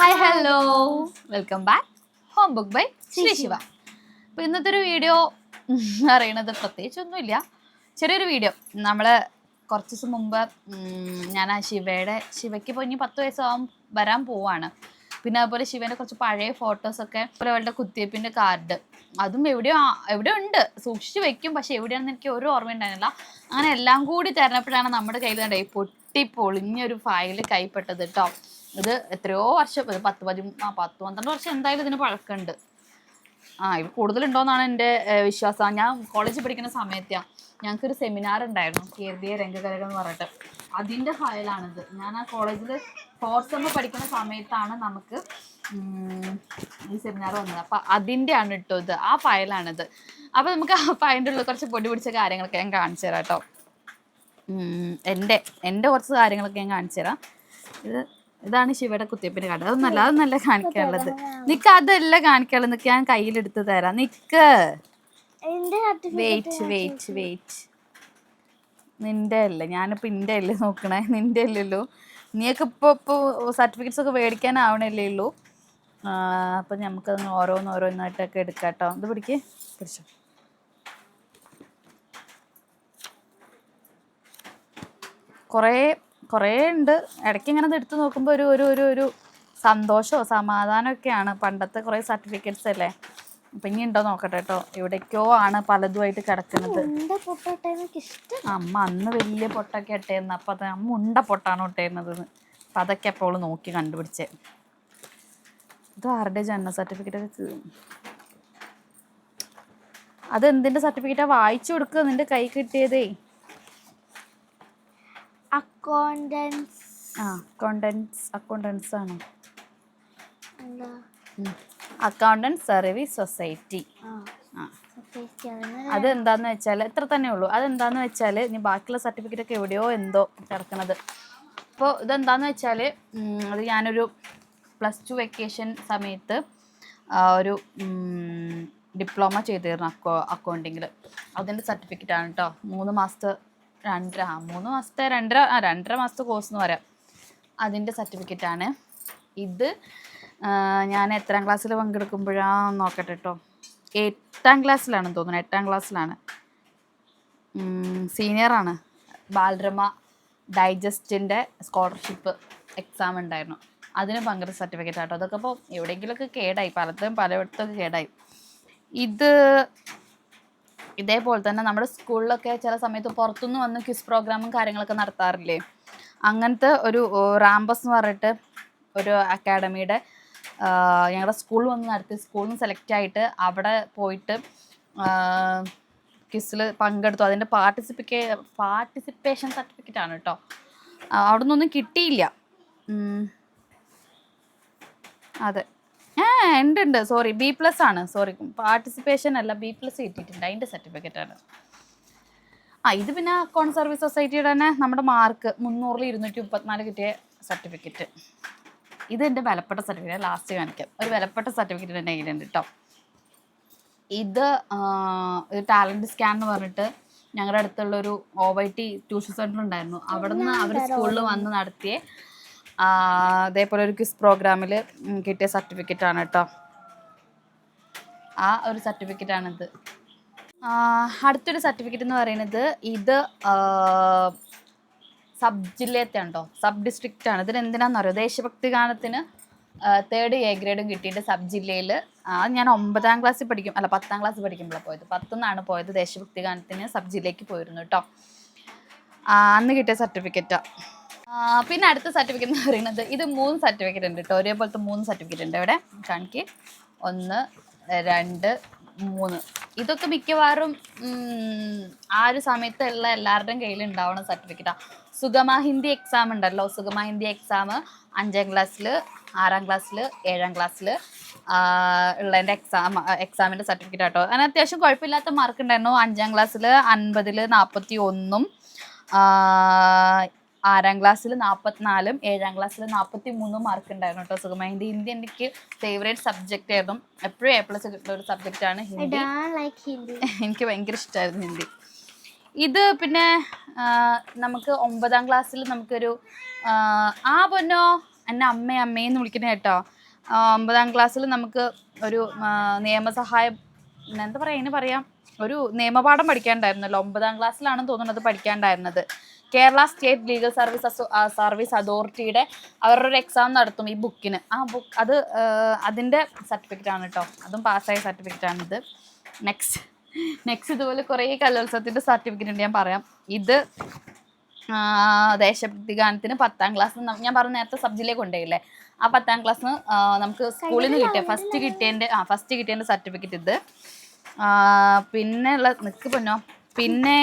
Hi hello welcome back home book by Sree Shiva. അപ്പോൾ ഇന്നത്തെ ഒരു വീഡിയോ അറിയണത് പ്രത്യേകിച്ചൊന്നുമില്ല. ചെറിയൊരു വീഡിയോ നമ്മൾ കുറച്ച് ദിവസം മുമ്പ് ഞാൻ ആ ശിവയുടെ ശിവയ്ക്ക് ഇപ്പോൾ ഇനി പത്ത് വയസ്സാവും വരാൻ പോവാണ്. പിന്നെ അതുപോലെ ശിവന്റെ കുറച്ച് പഴയ ഫോട്ടോസൊക്കെ അതുപോലെ അവളുടെ കുത്തിവയ്പ്പിന്റെ കാർഡ് അതും എവിടെയോ എവിടെ ഉണ്ട്. സൂക്ഷിച്ചു വെക്കും. പക്ഷെ എവിടെയാണെന്ന് എനിക്ക് ഒരു ഓർമ്മ ഉണ്ടായിരുന്നില്ല. അങ്ങനെ എല്ലാം കൂടി തരണപ്പോഴാണ് നമ്മുടെ കയ്യിൽ കണ്ടേ പൊട്ടി പൊളിഞ്ഞൊരു ഫയൽ കൈപ്പെട്ടത് കേട്ടോ ഇത് എത്രയോ വർഷം ഒരു പത്ത് പതി ആ പത്ത് പന്ത്രണ്ട് വർഷം എന്തായാലും ഇതിന് പഴക്കമുണ്ട്. ആ ഇത് കൂടുതലുണ്ടോയെന്നാണ് എന്റെ വിശ്വാസം. ഞാൻ കോളേജിൽ പഠിക്കുന്ന സമയത്താണ് ഞങ്ങൾക്കൊരു സെമിനാർ ഉണ്ടായിരുന്നു കേരളീയ രംഗകലകൾ എന്ന് പറഞ്ഞിട്ട്. അതിന്റെ ഫയലാണിത്. ഞാൻ ആ കോളേജിൽ ഫോർത്ത് സെമ്മ് പഠിക്കുന്ന സമയത്താണ് നമുക്ക് ഈ സെമിനാർ വന്നത്. അപ്പം അതിന്റെ ആണ് കേട്ടോ ഇത്. ആ ഫയലാണിത്. അപ്പോൾ നമുക്ക് ആ ഫയലിന്റെ ഉള്ളിൽ കുറച്ച് പൊടി പിടിച്ച കാര്യങ്ങളൊക്കെ ഞാൻ കാണിച്ചു തരാം കേട്ടോ എന്റെ എന്റെ കുറച്ച് കാര്യങ്ങളൊക്കെ ഞാൻ കാണിച്ചു തരാം. ഇത് ഇതാണ് ശിവയുടെ കുത്തിയപ്പിന്റെ കട അതൊന്നല്ല അതൊന്നല്ല കാണിക്കാനുള്ളത്. നിക്ക് അതല്ല കാണിക്കാനുള്ളത് നിക്ക്. ഞാൻ കയ്യിലെടുത്ത് തരാം. നിക്ക്. വെയിറ്റ് വെയിറ്റ് വെയിറ്റ് നിന്റെ അല്ല? ഞാനിപ്പോ ഇന്റെ അല്ലേ നോക്കണേ? നിന്റെ അല്ലല്ലോ നീയൊക്കെ ഇപ്പൊ ഇപ്പൊ സർട്ടിഫിക്കറ്റ്സ് ഒക്കെ മേടിക്കാനാവണല്ലേ ഉള്ളൂ. അപ്പൊ നമുക്കത് ഓരോന്ന് ഓരോന്നായിട്ടൊക്കെ എടുക്കാട്ടോ. കേട്ടോ ഇത് പിടിക്ക്. പിടിച്ചോ കുറേ കുറേ ഉണ്ട്. ഇടയ്ക്ക് ഇങ്ങനെ എടുത്തു നോക്കുമ്പോൾ ഒരു ഒരു ഒരു ഒരു സന്തോഷമോ സമാധാനമൊക്കെയാണ്. പണ്ടത്തെ കുറേ സർട്ടിഫിക്കറ്റ്സ് അല്ലേ? അപ്പം ഇനി ഉണ്ടോ നോക്കട്ടെ കേട്ടോ എവിടേക്കോ ആണ് പലതുമായിട്ട് കിടക്കുന്നത്. അമ്മ അന്ന് വലിയ പൊട്ടൊക്കെ ഇട്ടേന്ന്. അപ്പം അത് അമ്മ ഉണ്ട പൊട്ടാണ് ഇട്ടേന്നത്. അപ്പം അതൊക്കെ അപ്പോൾ നോക്കി കണ്ടുപിടിച്ചേ. ഇത് ആരുടെ ജനന സർട്ടിഫിക്കറ്റ് അത് എന്തിന്റെ സർട്ടിഫിക്കറ്റാ വായിച്ചു കൊടുക്കുക നിന്റെ കൈ കിട്ടിയതേ. അക്കൗണ്ടൻസ് ആ അക്കൗണ്ടൻസ് അക്കൗണ്ടൻസ് ആണ്. അക്കൗണ്ടൻസ് സർവീസ് സൊസൈറ്റി അത് എന്താന്ന് വെച്ചാൽ എത്ര തന്നെ ഉള്ളൂ. അതെന്താന്ന് വെച്ചാൽ ഇനി ബാക്കിയുള്ള സർട്ടിഫിക്കറ്റ് ഒക്കെ എവിടെയോ എന്തോ കിടക്കണത് അപ്പോൾ ഇതെന്താന്ന് വെച്ചാൽ അത് ഞാനൊരു പ്ലസ് ടു വെക്കേഷൻ സമയത്ത് ഒരു ഡിപ്ലോമ ചെയ്തിരുന്നു അക്കോ അക്കൗണ്ടിങ്ങിൽ അതിന്റെ സർട്ടിഫിക്കറ്റ് ആണ് കേട്ടോ മൂന്ന് മാസത്തെ രണ്ടര മൂന്ന് മാസത്തെ രണ്ടര ആ രണ്ടര മാസത്തെ കോഴ്സ് എന്ന് പറയാം. അതിന്റെ സർട്ടിഫിക്കറ്റാണ് ഇത് ഞാൻ എത്രാം ക്ലാസ്സിൽ പങ്കെടുക്കുമ്പോഴാണ് നോക്കട്ടെ കേട്ടോ എട്ടാം ക്ലാസ്സിലാണെന്ന് തോന്നുന്നു എട്ടാം ക്ലാസ്സിലാണ് സീനിയറാണ് ബാലരമ ഡൈജസ്റ്റിന്റെ സ്കോളർഷിപ്പ് എക്സാം ഉണ്ടായിരുന്നു. അതിന് പങ്കെടുത്ത സർട്ടിഫിക്കറ്റ് ആട്ടോ. അതൊക്കെ ഇപ്പോൾ എവിടെയെങ്കിലുമൊക്കെ കേടായി. പലതും പലയിടത്തൊക്കെ കേടായി. ഇത് ഇതേപോലെ തന്നെ നമ്മുടെ സ്കൂളിലൊക്കെ ചില സമയത്ത് പുറത്തുനിന്ന് വന്ന് ക്വിസ് പ്രോഗ്രാമും കാര്യങ്ങളൊക്കെ നടത്താറില്ലേ? അങ്ങനത്തെ ഒരു റാമ്പസ് എന്ന് പറഞ്ഞിട്ട് ഒരു അക്കാഡമിയുടെ ഞങ്ങളുടെ സ്കൂളിൽ വന്ന് നടത്തി സ്കൂളിൽ നിന്ന് സെലക്ട് ആയിട്ട് അവിടെ പോയിട്ട് ക്വിസിൽ പങ്കെടുത്തു. അതിന്റെ പാർട്ടിസിപ്പിക്കേ പാർട്ടിസിപ്പേഷൻ സർട്ടിഫിക്കറ്റ് ആണ് കേട്ടോ. അവിടെ നിന്നൊന്നും കിട്ടിയില്ല. അതെ. ആ ഉണ്ട് ഉണ്ട് സോറി ബി പ്ലസ് ആണ്. സോറി പാർട്ടിസിപ്പേഷൻ അല്ല ബി പ്ലസ് കിട്ടിയിട്ടുണ്ട്. അതിന്റെ സർട്ടിഫിക്കറ്റ് ആണ്. ആ ഇത് പിന്നെ അക്കൗണ്ട് സർവീസ് സൊസൈറ്റിയുടെ തന്നെ നമ്മുടെ മാർക്ക് മുന്നൂറിൽ ഇരുന്നൂറ്റി മുപ്പത്തിനാല് കിട്ടിയ സർട്ടിഫിക്കറ്റ് ഇത് എന്റെ വിലപ്പെട്ട സർട്ടിഫിക്കറ്റ് ലാസ്റ്റ് കാണിക്കാം. ഒരു വിലപ്പെട്ട സർട്ടിഫിക്കറ്റ് എന്റെ കയ്യിലുണ്ട് കേട്ടോ ഇത് ടാലന്റ് സ്കാൻ എന്ന് പറഞ്ഞിട്ട് ഞങ്ങളുടെ അടുത്തുള്ള ഒരു O Y T tuition centre ഉണ്ടായിരുന്നു അവിടെ നിന്ന് അവർ സ്കൂളിൽ വന്ന് നടത്തിയ അതേപോലെ ഒരു ക്വിസ് പ്രോഗ്രാമിൽ കിട്ടിയ സർട്ടിഫിക്കറ്റ് ആണ് കേട്ടോ ആ ഒരു സർട്ടിഫിക്കറ്റ് ആണിത് അടുത്തൊരു സർട്ടിഫിക്കറ്റ് എന്ന് പറയുന്നത് ഇത് സബ് ജില്ലയത്തെ ഉണ്ടോ സബ് ഡിസ്ട്രിക്റ്റ് ആണ്. ഇതിന് എന്തിനാണെന്നറിയോ ദേശഭക്തി ഗാനത്തിന് തേർഡ് എ ഗ്രേഡും കിട്ടിയിട്ട് സബ് ജില്ലയിൽ അത് ഞാൻ ഒമ്പതാം ക്ലാസ്സിൽ പഠിക്കും അല്ല പത്താം ക്ലാസ്സിൽ പഠിക്കുമ്പോഴാണ് പോയത്. പത്തുനിന്നാണ് പോയത് ദേശഭക്തി ഗാനത്തിന് സബ് ജില്ലയ്ക്ക് പോയിരുന്നു കേട്ടോ അന്ന് കിട്ടിയ സർട്ടിഫിക്കറ്റാണ് പിന്നെ അടുത്ത സർട്ടിഫിക്കറ്റ് എന്ന് പറയുന്നത് ഇത് മൂന്ന് സർട്ടിഫിക്കറ്റ് ഉണ്ട് കേട്ടോ ഒരേപോലത്തെ മൂന്ന് സർട്ടിഫിക്കറ്റ് ഉണ്ട് ഇവിടെ. കാണിക്ക്. ഒന്ന് രണ്ട് മൂന്ന്. ഇതൊക്കെ മിക്കവാറും ആ ഒരു സമയത്തുള്ള എല്ലാവരുടെയും കയ്യിൽ ഉണ്ടാവുന്ന സർട്ടിഫിക്കറ്റാണ് സുഗമ ഹിന്ദി എക്സാം ഉണ്ടല്ലോ. സുഗമ ഹിന്ദി എക്സാം അഞ്ചാം ക്ലാസ്സിൽ ആറാം ക്ലാസ്സിൽ ഏഴാം ക്ലാസ്സിൽ ഉള്ളതിന്റെ എക്സാം എക്സാമിന്റെ സർട്ടിഫിക്കറ്റ് ആട്ടോ അങ്ങനെ അത്യാവശ്യം കുഴപ്പമില്ലാത്ത മാർക്ക് ഉണ്ടായിരുന്നു. അഞ്ചാം ക്ലാസ്സിൽ അൻപതിൽ നാൽപ്പത്തി ഒന്നും ആറാം ക്ലാസ്സിൽ നാൽപ്പത്തിനാലും ഏഴാം ക്ലാസ്സിൽ നാൽപ്പത്തി മൂന്നും മാർക്ക് ഉണ്ടായിരുന്നു കേട്ടോ സുഗമ ഹിന്ദി ഹിന്ദി എനിക്ക് ഫേവറേറ്റ് സബ്ജക്റ്റ് ആയിരുന്നു. എപ്പോഴും എ പ്ലസ് കിട്ടുന്ന ഒരു സബ്ജക്റ്റ് ആണ് ഹിന്ദി. എനിക്ക് ഭയങ്കര ഇഷ്ടമായിരുന്നു ഹിന്ദി. ഇത് പിന്നെ നമുക്ക് ഒമ്പതാം ക്ലാസ്സിൽ നമുക്കൊരു ആ, പൊന്നോ എന്നെ അമ്മ അമ്മയെന്ന് വിളിക്കുന്നത് കേട്ടോ. ഒമ്പതാം ക്ലാസ്സിൽ നമുക്ക് ഒരു നിയമസഹായം എന്താ പറയുക അതിന് പറയാം. ഒരു നിയമപാഠം പഠിക്കാണ്ടായിരുന്നല്ലോ ഒമ്പതാം ക്ലാസ്സിലാണെന്ന് തോന്നുന്നത് പഠിക്കാണ്ടായിരുന്നത് Kerala state legal service service അതോറിറ്റിയുടെ അവരുടെ ഒരു എക്സാം നടത്തും ഈ ബുക്കിന്. ആ ബുക്ക് അത് അതിന്റെ സർട്ടിഫിക്കറ്റ് ആണ് കേട്ടോ അതും പാസ്സായ സർട്ടിഫിക്കറ്റ് ആണിത് നെക്സ്റ്റ് നെക്സ്റ്റ് ഇതുപോലെ കുറേ കലോത്സവത്തിന്റെ സർട്ടിഫിക്കറ്റ് ഉണ്ട് ഞാൻ പറയാം. ഇത് ദേശഭക്തി ഗാനത്തിന് പത്താം ക്ലാസ് ഞാൻ പറഞ്ഞ നേരത്തെ സബ്ജിലേക്ക് കൊണ്ടുപോയില്ലേ ആ പത്താം ക്ലാസ് നമുക്ക് സ്കൂളിൽ നിന്ന് കിട്ടിയ ഫസ്റ്റ് കിട്ടിയതിന്റെ ആ ഫസ്റ്റ് കിട്ടിയതിന്റെ സർട്ടിഫിക്കറ്റ് ഇത്. പിന്നെ ഉള്ള നിക്ക് പൊന്നോ. പിന്നെ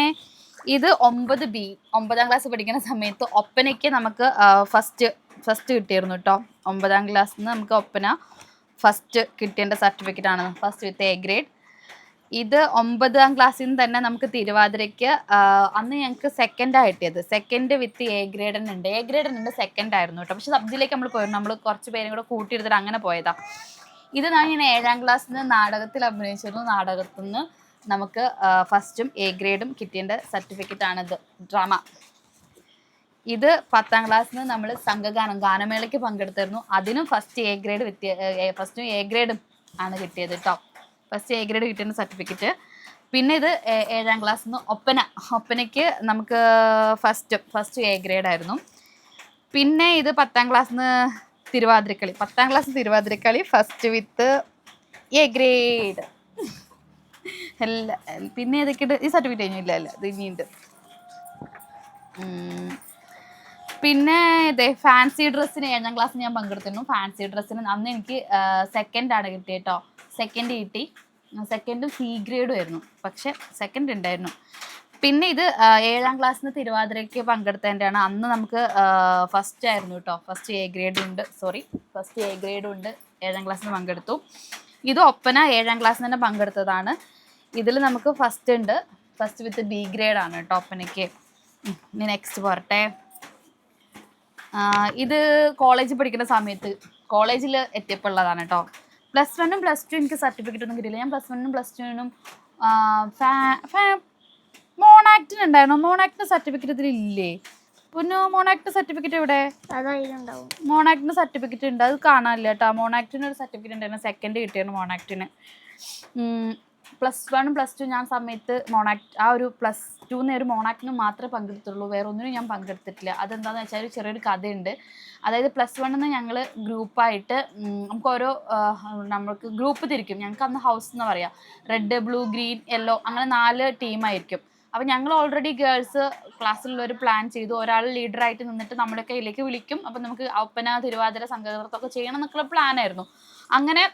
ഇത് ഒമ്പത് ബി ഒമ്പതാം ക്ലാസ് പഠിക്കുന്ന സമയത്ത് ഒപ്പനയ്ക്ക് നമുക്ക് ഫസ്റ്റ് ഫസ്റ്റ് കിട്ടിയിരുന്നു കേട്ടോ ഒമ്പതാം ക്ലാസ്സിൽ നിന്ന് നമുക്ക് ഒപ്പന ഫസ്റ്റ് കിട്ടിയതിന്റെ സർട്ടിഫിക്കറ്റ് ആണ്. ഫസ്റ്റ് വിത്ത് എ ഗ്രേഡ് ഇത് ഒമ്പതാം ക്ലാസ്സിൽ നിന്ന് തന്നെ നമുക്ക് തിരുവാതിരയ്ക്ക് അന്ന് ഞങ്ങൾക്ക് സെക്കൻഡാണ് കിട്ടിയത്. സെക്കൻഡ് വിത്ത് എ ഗ്രേഡ് ഉണ്ട്. എ ഗ്രേഡ് ഉണ്ട് സെക്കൻഡ് ആയിരുന്നു കേട്ടോ പക്ഷെ സബ്ജിലേക്ക് നമ്മൾ പോയിരുന്നു. നമ്മൾ കുറച്ച് പേരും കൂടെ കൂട്ടിയെടുത്തിട്ട് അങ്ങനെ പോയതാ. ഇത് ഞാൻ ഏഴാം ക്ലാസ്സിൽ നിന്ന് നാടകത്തിൽ അഭിനയിച്ചിരുന്നു. നാടകത്തിൽ നിന്ന് നമുക്ക് ഫസ്റ്റും എ ഗ്രേഡും കിട്ടിയതിന്റെ സർട്ടിഫിക്കറ്റ് ആണ് ഇത്. ഡ്രാമ. ഇത് പത്താം ക്ലാസ്സിൽ നിന്ന് നമ്മൾ സംഘഗാനം ഗാനമേളയ്ക്ക് പങ്കെടുത്തിരുന്നു. അതിനും ഫസ്റ്റ് എ ഗ്രേഡ് വ്യത്യ ഫസ്റ്റും എ ഗ്രേഡും ആണ് കിട്ടിയത് കേട്ടോ ഫസ്റ്റ് എ ഗ്രേഡ് കിട്ടിയ സർട്ടിഫിക്കറ്റ് പിന്നെ ഇത് ഏഴാം ക്ലാസ്സിൽ നിന്ന് ഒപ്പന. ഒപ്പനയ്ക്ക് നമുക്ക് ഫസ്റ്റ് ഫസ്റ്റ് എ ഗ്രേഡ് ആയിരുന്നു. പിന്നെ ഇത് പത്താം ക്ലാസ്സിൽ നിന്ന് തിരുവാതിരക്കളി. പത്താം class Thiruvathirakali first with A grade എല്ലാ പിന്നെ ഏതൊക്കെയുണ്ട് ഈ സർട്ടിഫിക്കറ്റ് കഴിഞ്ഞില്ല? അല്ല ഇത് ഇനിയുണ്ട്. പിന്നെ ഇതേ ഫാൻസി ഡ്രസ്സിന് ഏഴാം ക്ലാസ് ഞാൻ പങ്കെടുത്തിരുന്നു. ഫാൻസി ഡ്രസ്സിന് അന്ന് എനിക്ക് സെക്കൻഡാണ് ആണ് കിട്ടിയത് കേട്ടോ സെക്കൻഡ് കിട്ടി സെക്കൻഡും സി ഗ്രേഡും ആയിരുന്നു. പക്ഷെ സെക്കൻഡ് ഉണ്ടായിരുന്നു. പിന്നെ ഇത് ഏഴാം ക്ലാസ്സിന് തിരുവാതിരയ്ക്ക് പങ്കെടുത്തതിന്റെയാണ് അന്ന് നമുക്ക് ഫസ്റ്റ് ആയിരുന്നു കേട്ടോ ഫസ്റ്റ് എ ഗ്രേഡ് ഉണ്ട്. സോറി ഫസ്റ്റ് എ ഗ്രേഡ് ഉണ്ട്. ഏഴാം ക്ലാസ്സിന് പങ്കെടുത്തു. ഇത് ഒപ്പന ഏഴാം ക്ലാസ്സിന് തന്നെ പങ്കെടുത്തതാണ്. ഇതിൽ നമുക്ക് ഫസ്റ്റ് ഉണ്ട്. ഫസ്റ്റ് വിത്ത് ബി ഗ്രേഡ് ആണ് കേട്ടോ ഒപ്പനയ്ക്ക്. ഇനി നെക്സ്റ്റ് പോരട്ടെ. ഇത് കോളേജിൽ പഠിക്കുന്ന സമയത്ത് കോളേജിൽ എത്തിയപ്പോൾ ഉള്ളതാണ് കേട്ടോ പ്ലസ് വണ്ണും പ്ലസ് ടു എനിക്ക് സർട്ടിഫിക്കറ്റ് ഒന്നും കിട്ടിയില്ല. ഞാൻ പ്ലസ് വണ്ണും പ്ലസ് ടുവിനും മോണാക്ടിന് ഉണ്ടായിരുന്നു? മോണാക്ടിന് സർട്ടിഫിക്കറ്റ് ഇല്ലേ പിന്നെ മോണാക്ട് സർട്ടിഫിക്കറ്റ് എവിടെ? മോണാക്ടിന് സർട്ടിഫിക്കറ്റ് ഉണ്ട്. അത് കാണാനില്ല കേട്ടോ. മോണാക്ടിന് ഒരു സർട്ടിഫിക്കറ്റ് ഉണ്ടായിരുന്നു. സെക്കൻഡ് കിട്ടിയാണ് മോണാക്ടിന് പ്ലസ് വൺ പ്ലസ് ടു ഞാൻ സമയത്ത് മോണാക്ട് ആ ഒരു പ്ലസ് ടുന്ന് ഒരു മോണാക്ടിന് മാത്രമേ പങ്കെടുത്തുള്ളൂ. വേറെ ഒന്നിനും ഞാൻ പങ്കെടുത്തിട്ടില്ല. അതെന്താണെന്ന് വെച്ചാൽ ഒരു ചെറിയൊരു കഥയുണ്ട്. അതായത് പ്ലസ് വണ്ണിന്ന് ഞങ്ങൾ ഗ്രൂപ്പായിട്ട് നമുക്ക് ഓരോ നമുക്ക് നമ്മൾക്ക് ഗ്രൂപ്പ് തിരിക്കും. ഞങ്ങൾക്ക് അന്ന് ഹൗസ് എന്ന് പറയാം. റെഡ് ബ്ലൂ ഗ്രീൻ യെല്ലോ അങ്ങനെ നാല് ടീമായിരിക്കും അപ്പോൾ ഞങ്ങൾ ഓൾറെഡി ഗേൾസ് ഒരു പ്ലാൻ ചെയ്തു. ഒരാൾ ലീഡറായിട്ട് നിന്നിട്ട് നമ്മളൊക്കെ ഇതിലേക്ക് വിളിക്കും. അപ്പം നമുക്ക് ഒപ്പന തിരുവാതിര സംഘനൃത്തമൊക്കെ ചെയ്യണം എന്നൊക്കെയുള്ള പ്ലാനായിരുന്നു അങ്ങനെ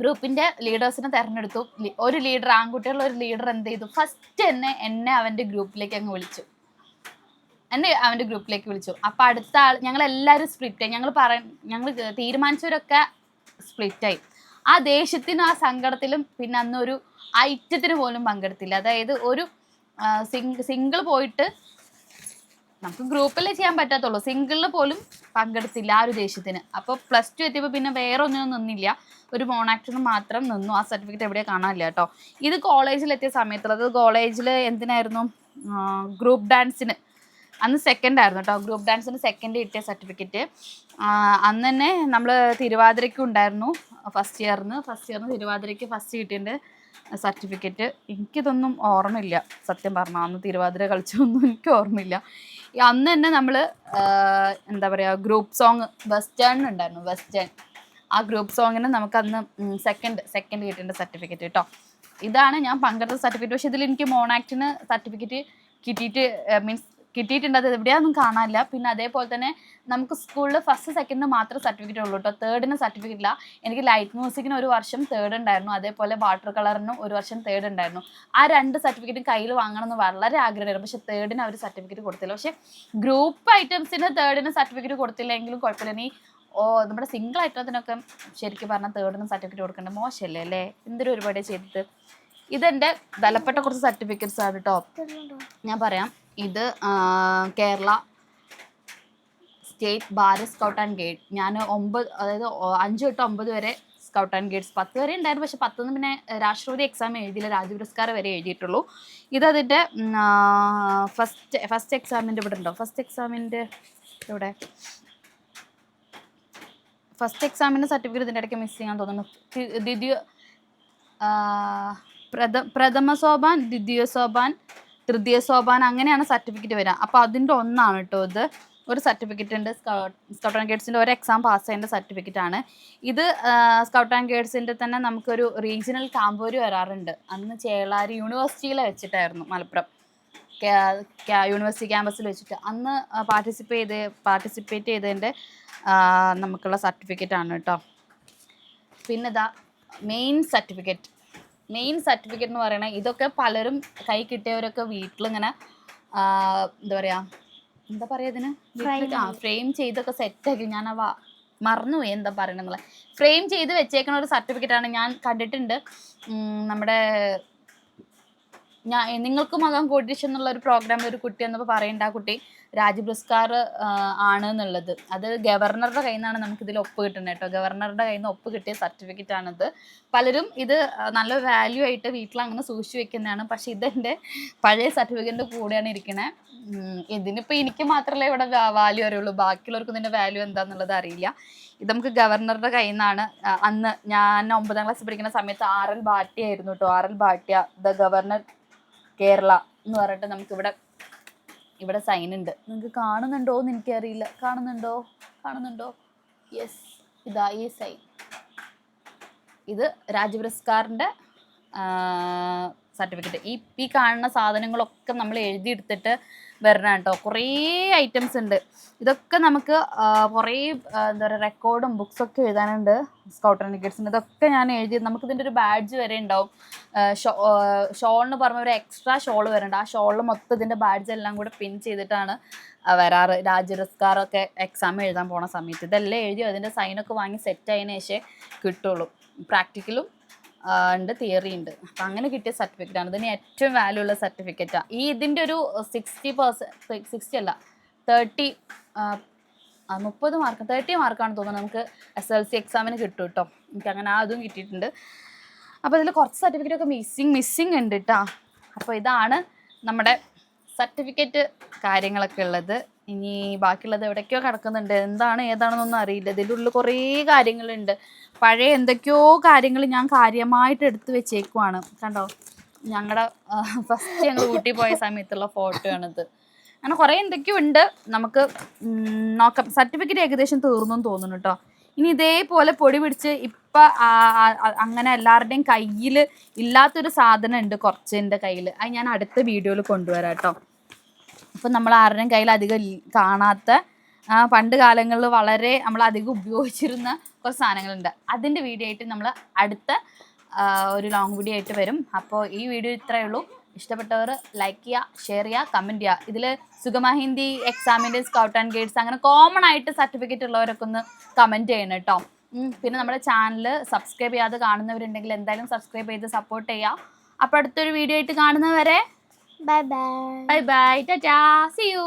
ഗ്രൂപ്പിന്റെ ലീഡേഴ്സിനെ തെരഞ്ഞെടുത്തു. ഒരു ലീഡർ ആൺകുട്ടികളുള്ള ഒരു ലീഡർ എന്ത് ചെയ്തു? ഫസ്റ്റ് എന്നെ എന്നെ അവന്റെ ഗ്രൂപ്പിലേക്ക് അങ്ങ് വിളിച്ചു. എന്നെ അവന്റെ ഗ്രൂപ്പിലേക്ക് വിളിച്ചു. അപ്പൊ അടുത്ത ആൾ ഞങ്ങൾ എല്ലാവരും സ്പ്ലിറ്റ് ആയി. ഞങ്ങൾ പറ ഞങ്ങൾ തീരുമാനിച്ചവരൊക്കെ സ്പ്ലിറ്റ് ആയി. ആ ദേഷ്യത്തിനും ആ സങ്കടത്തിലും പിന്നെ അന്നൊരു ഐറ്റത്തിന് പോലും പങ്കെടുത്തില്ല. അതായത് ഒരു സിംഗിൾ പോയിട്ട് നമുക്ക് ഗ്രൂപ്പിലേ ചെയ്യാൻ പറ്റാത്തുള്ളൂ. സിംഗിളിൽ പോലും പങ്കെടുത്തില്ല ആ ഒരു ദേഷ്യത്തിന്. അപ്പോൾ പ്ലസ് ടു എത്തിയപ്പോൾ പിന്നെ വേറെ ഒന്നിനും നിന്നില്ല. ഒരു മോൺ മോണാക്ടിന് മാത്രം നിന്നു. ആ സർട്ടിഫിക്കറ്റ് എവിടെ കാണാനില്ല കേട്ടോ. ഇത് കോളേജിലെത്തിയ സമയത്തുള്ളത്. കോളേജിൽ എന്തിനായിരുന്നു? ഗ്രൂപ്പ് ഡാൻസിന് അന്ന് സെക്കൻഡ് ആയിരുന്നു കേട്ടോ ഗ്രൂപ്പ് ഡാൻസിന് സെക്കൻഡ് കിട്ടിയ സർട്ടിഫിക്കറ്റ് അന്ന് തന്നെ നമ്മൾ തിരുവാതിരയ്ക്ക് ഉണ്ടായിരുന്നു. ഫസ്റ്റ് ഇയറിന് ഫസ്റ്റ് ഇയറിന് തിരുവാതിരയ്ക്ക് ഫസ്റ്റ് കിട്ടിയതിന്റെ സർട്ടിഫിക്കറ്റ് എനിക്കിതൊന്നും ഓർമ്മയില്ല. സത്യം പറഞ്ഞാൽ അന്ന് തിരുവാതിര കളിച്ചൊന്നും എനിക്ക് ഓർമ്മയില്ല. അന്ന് തന്നെ നമ്മൾ എന്താ പറയുക ഗ്രൂപ്പ് സോങ് വെസ്റ്റേൺ ഉണ്ടായിരുന്നു വെസ്റ്റേൺ ആ ഗ്രൂപ്പ് സോങ്ങിന് നമുക്ക് അന്ന് സെക്കൻഡ് സെക്കൻഡ് കിട്ടേണ്ട സർട്ടിഫിക്കറ്റ് കേട്ടോ ഇതാണ് ഞാൻ പങ്കെടുത്ത സർട്ടിഫിക്കറ്റ് പക്ഷേ ഇതിൽ എനിക്ക് മോണാക്ടിന് സർട്ടിഫിക്കറ്റ് കിട്ടിയിട്ട് മീൻസ് കിട്ടിയിട്ടുണ്ട്. അത് എവിടെയാണെന്നും കാണാനില്ല. പിന്നെ അതേപോലെ തന്നെ നമുക്ക് സ്കൂളിൽ ഫസ്റ്റ് സെക്കൻഡ് മാത്രം സർട്ടിഫിക്കറ്റ് ഉള്ളൂ കേട്ടോ തേർഡിന് സർട്ടിഫിക്കറ്റ് ഇല്ല. എനിക്ക് ലൈറ്റ് മ്യൂസിക്കിന് ഒരു വർഷം തേർഡ് ഉണ്ടായിരുന്നു. അതേപോലെ വാട്ടർ കളറിനും ഒരു വർഷം തേർഡ് ഉണ്ടായിരുന്നു. ആ രണ്ട് സർട്ടിഫിക്കറ്റും കയ്യിൽ വാങ്ങണം എന്ന് വളരെ ആഗ്രഹമായിരുന്നു. പക്ഷേ തേർഡിന് അവർ സർട്ടിഫിക്കറ്റ് കൊടുത്തില്ല. പക്ഷേ ഗ്രൂപ്പ് ഐറ്റംസിന് തേർഡിന് സർട്ടിഫിക്കറ്റ് കൊടുത്തില്ലെങ്കിലും കുഴപ്പമില്ല. നീ ഓ നമ്മുടെ സിംഗിൾ ഐറ്റത്തിനൊക്കെ ശരിക്കും പറഞ്ഞാൽ തേർഡിന് സർട്ടിഫിക്കറ്റ് കൊടുക്കേണ്ട മോശമല്ലേ അല്ലേ? എന്തൊരു ഒരുപാട് ചെയ്തിട്ട് ഇതെന്റെ വിലപ്പെട്ട കുറച്ച് സർട്ടിഫിക്കറ്റ്സ് ആണ് കേട്ടോ ഞാൻ പറയാം. ഇത് Kerala state Bharat scout and guide. ഞാൻ ഒമ്പത് അതായത് അഞ്ച് തൊട്ട് ഒമ്പത് വരെ സ്കൗട്ട് ആൻഡ് ഗൈഡ്സ്. പത്ത് വരെ ഉണ്ടായിരുന്നു പക്ഷെ പത്തുനിന്ന് പിന്നെ രാഷ്ട്രപതി എക്സാം എഴുതിയില്ല രാജ്യ പുരസ്കാരം വരെ എഴുതിയിട്ടുള്ളൂ. ഇതതിന്റെ ഫസ്റ്റ് ഫസ്റ്റ് എക്സാമിന്റെ ഇവിടെ ഉണ്ടോ? ഫസ്റ്റ് എക്സാമിന്റെ ഇവിടെ ഫസ്റ്റ് എക്സാമിന്റെ സർട്ടിഫിക്കറ്റ് ഇതിന്റെ ഇടയ്ക്ക് മിസ് ചെയ്യാൻ തോന്നുന്നു. ദ്വിതീയ പ്രഥ പ്രഥമ സോപാൻ ദ്വിതീയ സോപാൻ തൃതീയ സോപാനം അങ്ങനെയാണ് സർട്ടിഫിക്കറ്റ് വരിക അപ്പോൾ അതിന്റെ ഒന്നാണ് കേട്ടോ ഇത്. ഒരു സർട്ടിഫിക്കറ്റ് ഉണ്ട്. സ്കൗട്ട് ആൻഡ് ഗൈഡ്സിന്റെ ഒരു എക്സാം പാസ് ചെയ്യേണ്ട സർട്ടിഫിക്കറ്റ് ആണ്. ഇത് സ്കൗട്ട് ആൻഡ് ഗൈഡ്സിന്റെ തന്നെ നമുക്കൊരു റീജിയണൽ ക്യാമ്പ് കാമ്പോര് വരാറുണ്ട്. അന്ന് ചേളാരി യൂണിവേഴ്സിറ്റിയിൽ വെച്ചിട്ടായിരുന്നു മലപ്പുറം. യൂണിവേഴ്സിറ്റി ക്യാമ്പസിൽ വെച്ചിട്ട്. അന്ന് പാർട്ടിസിപ്പേറ്റ് ചെയ്ത് പാർട്ടിസിപ്പേറ്റ് ചെയ്തതിന്റെ നമുക്കുള്ള സർട്ടിഫിക്കറ്റ് ആണ് കേട്ടോ പിന്നെ ഇതാ മെയിൻ സർട്ടിഫിക്കറ്റ് മെയിൻ സർട്ടിഫിക്കറ്റ് എന്ന് പറയണത് ഇതൊക്കെ പലരും കൈ കിട്ടിയവരൊക്കെ വീട്ടിലിങ്ങനെ എന്താ പറയുക എന്താ പറയുക ഇതിന്? ആ ഫ്രെയിം ചെയ്തൊക്കെ സെറ്റാക്കി ഞാൻ അവ മറന്നുപോയി എന്താ പറയണെന്നുള്ളത് ഫ്രെയിം ചെയ്ത് വെച്ചേക്കുന്ന ഒരു സർട്ടിഫിക്കറ്റാണ് ആണ് ഞാൻ കണ്ടിട്ടുണ്ട്. നമ്മുടെ ഞാൻ നിങ്ങൾക്കും ആകാം കോട്ടീഷൻ എന്നുള്ള ഒരു പ്രോഗ്രാമിൽ ഒരു കുട്ടി എന്നപ്പോൾ പറയേണ്ട ആ കുട്ടി രാജ് പുരസ്കാർ ആണ് എന്നുള്ളത്. അത് ഗവർണറുടെ കയ്യിൽ നിന്നാണ് നമുക്ക് ഇതിൽ ഒപ്പ് കിട്ടുന്നത് കേട്ടോ. ഗവർണറുടെ കയ്യിൽ നിന്ന് ഒപ്പ് കിട്ടിയ സർട്ടിഫിക്കറ്റ് ആണിത്. പലരും ഇത് നല്ല വാല്യൂ ആയിട്ട് വീട്ടിൽ അങ്ങനെ സൂക്ഷിച്ചു വെക്കുന്നതാണ്. പക്ഷേ ഇതെന്റെ പഴയ സർട്ടിഫിക്കറ്റിന്റെ കൂടെയാണ് ഇരിക്കുന്നത് ഇതിനിപ്പോൾ എനിക്ക് മാത്രമല്ലേ ഇവിടെ വാല്യൂ അറിയുള്ളൂ. ബാക്കിയുള്ളവർക്കും ഇതിന്റെ വാല്യൂ എന്താണെന്നുള്ളത് അറിയില്ല. ഇത് നമുക്ക് ഗവർണറുടെ കയ്യിൽ നിന്നാണ് അന്ന് ഞാൻ ഒമ്പതാം ക്ലാസ് പഠിക്കുന്ന സമയത്ത് ആർ എൽ ഭാട്ടിയായിരുന്നു കേട്ടോ. R L Bhatia the governor Kerala എന്ന് പറഞ്ഞിട്ട് നമുക്ക് ഇവിടെ ഇവിടെ സൈൻ ഉണ്ട്. നിങ്ങൾക്ക് കാണുന്നുണ്ടോ എന്ന് എനിക്കറിയില്ല. കാണുന്നുണ്ടോ? കാണുന്നുണ്ടോ? യെസ് ഇതാ ഈ സൈൻ ഇത് രാജ്യപുരസ്കാറിന്റെ സർട്ടിഫിക്കറ്റ് ഈ ഈ കാണുന്ന സാധനങ്ങളൊക്കെ നമ്മൾ എഴുതിയെടുത്തിട്ട് വരണം കേട്ടോ. കുറേ ഐറ്റംസ് ഉണ്ട്. ഇതൊക്കെ നമുക്ക് കുറേ എന്താ പറയുക റെക്കോർഡും ബുക്സൊക്കെ എഴുതാനുണ്ട്. സ്കൗട്ട് ആൻഡ് ഗൈഡ്സിന് ഇതൊക്കെ ഞാൻ എഴുതി നമുക്ക് ഇതിന്റെ ഒരു ബാഡ്ജ് വരെ ഉണ്ടാവും. ഷോ ഷോളിന് പറഞ്ഞ ഒരു എക്സ്ട്രാ ഷോൾ വരുന്നുണ്ട് ആ ഷോളിൽ മൊത്തം ഇതിന്റെ ബാഡ്ജ് എല്ലാം കൂടെ പിൻ ചെയ്തിട്ടാണ് വരാറ്. രാജ്യപുരസ്കാരമൊക്കെ എക്സാം എഴുതാൻ പോണ സമയത്ത്. ഇതെല്ലാം എഴുതി അതിന്റെ സൈനൊക്കെ വാങ്ങി സെറ്റ് ആയതിനു ശേഷമേ കിട്ടുള്ളൂ പ്രാക്ടിക്കലും ഉണ്ട് തിയറി ഉണ്ട്. അപ്പം അങ്ങനെ കിട്ടിയ സർട്ടിഫിക്കറ്റ് ആണ്. ഇതിന് ഏറ്റവും വാല്യൂ ഉള്ള സർട്ടിഫിക്കറ്റാണ് ഈ ഇതിന്റെ ഒരു സിക്സ്റ്റി പെർസെന്റ് സിക്സ്റ്റി അല്ല തേർട്ടി മുപ്പത് മാർക്ക് തേർട്ടി മാർക്കാണ് തോന്നുന്നത് നമുക്ക് എസ് എൽ സി എക്സാമിന് കിട്ടും കേട്ടോ എനിക്ക് അങ്ങനെ അതും കിട്ടിയിട്ടുണ്ട്. അപ്പോൾ ഇതിൽ കുറച്ച് സർട്ടിഫിക്കറ്റ് ഒക്കെ മിസ്സിങ് മിസ്സിങ് ഉണ്ട് കേട്ടോ അപ്പോൾ ഇതാണ് നമ്മുടെ സർട്ടിഫിക്കറ്റ് കാര്യങ്ങളൊക്കെ ഉള്ളത്. ഇനി ബാക്കിയുള്ളത് എവിടേക്കോ കിടക്കുന്നുണ്ട്. എന്താണ് ഏതാണെന്നൊന്നും അറിയില്ല. ഇതിന്റെ ഉള്ളിൽ കുറേ കാര്യങ്ങളുണ്ട്. പഴയ എന്തൊക്കെയോ കാര്യങ്ങൾ ഞാൻ കാര്യമായിട്ട് എടുത്തു വെച്ചേക്കുവാണ്. കണ്ടോ? ഞങ്ങളുടെ ഫസ്റ്റ് ഞങ്ങൾ ഊട്ടി പോയ സമയത്തുള്ള ഫോട്ടോ ആണിത് അങ്ങനെ കുറേ എന്തൊക്കെയോ ഉണ്ട്. നമുക്ക് നോക്കാം. സർട്ടിഫിക്കറ്റ് ഏകദേശം തീർന്നു തോന്നുന്നു കേട്ടോ ഇനി ഇതേപോലെ പൊടി പിടിച്ച് ഇപ്പം അങ്ങനെ എല്ലാവരുടെയും കയ്യിൽ ഇല്ലാത്തൊരു സാധനം ഉണ്ട് കുറച്ച് എന്റെ കയ്യിൽ അത് ഞാൻ അടുത്ത വീഡിയോയിൽ കൊണ്ടുവരാം കേട്ടോ അപ്പം നമ്മൾ ആരുടെയും കയ്യിൽ അധികം കാണാത്ത പണ്ട് കാലങ്ങളിൽ വളരെ നമ്മൾ അധികം ഉപയോഗിച്ചിരുന്ന കുറച്ച് സാധനങ്ങളുണ്ട്. അതിന്റെ വീഡിയോ ആയിട്ട് നമ്മൾ അടുത്ത ഒരു ലോങ് വീഡിയോ ആയിട്ട് വരും. അപ്പോൾ ഈ വീഡിയോ ഇത്രയേ ഉള്ളൂ. ഇഷ്ടപ്പെട്ടവർ ലൈക്ക് ചെയ്യുക ഷെയർ ചെയ്യുക കമന്റ് ചെയ്യുക ഇതിൽ സുഗമഹിന്ദി എക്സാമിന്റെ സ്കൗട്ട് ആൻഡ് ഗൈഡ്സ് അങ്ങനെ കോമൺ ആയിട്ട് സർട്ടിഫിക്കറ്റ് ഉള്ളവരൊക്കെ ഒന്ന് കമന്റ് ചെയ്യണം കേട്ടോ പിന്നെ നമ്മുടെ ചാനൽ സബ്സ്ക്രൈബ് ചെയ്യാതെ കാണുന്നവരുണ്ടെങ്കിൽ എന്തായാലും സബ്സ്ക്രൈബ് ചെയ്ത് സപ്പോർട്ട് ചെയ്യുക അപ്പോൾ അടുത്തൊരു വീഡിയോ ആയിട്ട് കാണുന്നവരെ bye bye bye bye tata see you